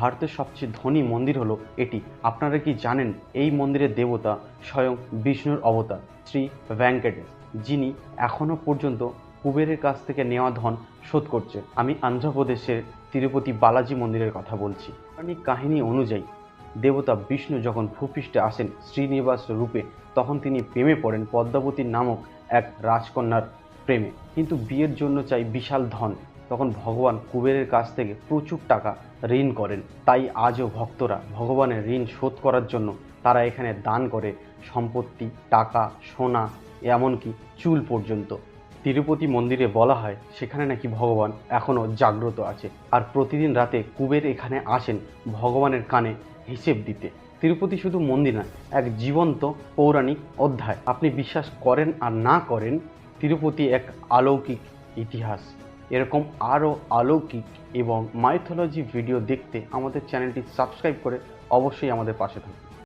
ভারতের সবচেয়ে ধনী মন্দির হলো এটি। আপনারা কি জানেন এই মন্দিরের দেবতা স্বয়ং বিষ্ণুর অবতার, শ্রী ভেঙ্কটেশ, যিনি এখনও পর্যন্ত কুবেরের কাছ থেকে নেওয়া ধন শোধ করছে আমি অন্ধ্রপ্রদেশের তিরুপতি বালাজি মন্দিরের কথা বলছি। পৌরাণিক কাহিনী অনুযায়ী, দেবতা বিষ্ণু যখন ভূপৃষ্ঠে আসেন শ্রীনিবাস রূপে, তখন তিনি প্রেমে পড়েন পদ্মাবতী নামক এক রাজকন্যার প্রেমে। কিন্তু বিয়ের জন্য চাই বিশাল ধন। তখন ভগবান কুবেরের কাছ থেকে প্রচুর টাকা ঋণ করেন। তাই আজও ভক্তরা ভগবানের ঋণ শোধ করার জন্য তারা এখানে দান করে সম্পত্তি, টাকা, সোনা, এমনকি চুল পর্যন্ত। তিরুপতি মন্দিরে বলা হয়, সেখানে নাকি ভগবান এখনও জাগ্রত আছে আর প্রতিদিন রাতে কুবের এখানে আসেন ভগবানের কানে হিসেব দিতে। তিরুপতি শুধু মন্দির না এক জীবন্ত পৌরাণিক অধ্যায়। আপনি বিশ্বাস করেন আর না করেন, তিরুপতি এক অলৌকিক ইতিহাস। এরকম আরও আলৌকিক এবং মাইথোলজি ভিডিও দেখতে আমাদের চ্যানেলটি সাবস্ক্রাইব করে অবশ্যই আমাদের পাশে থাকুন।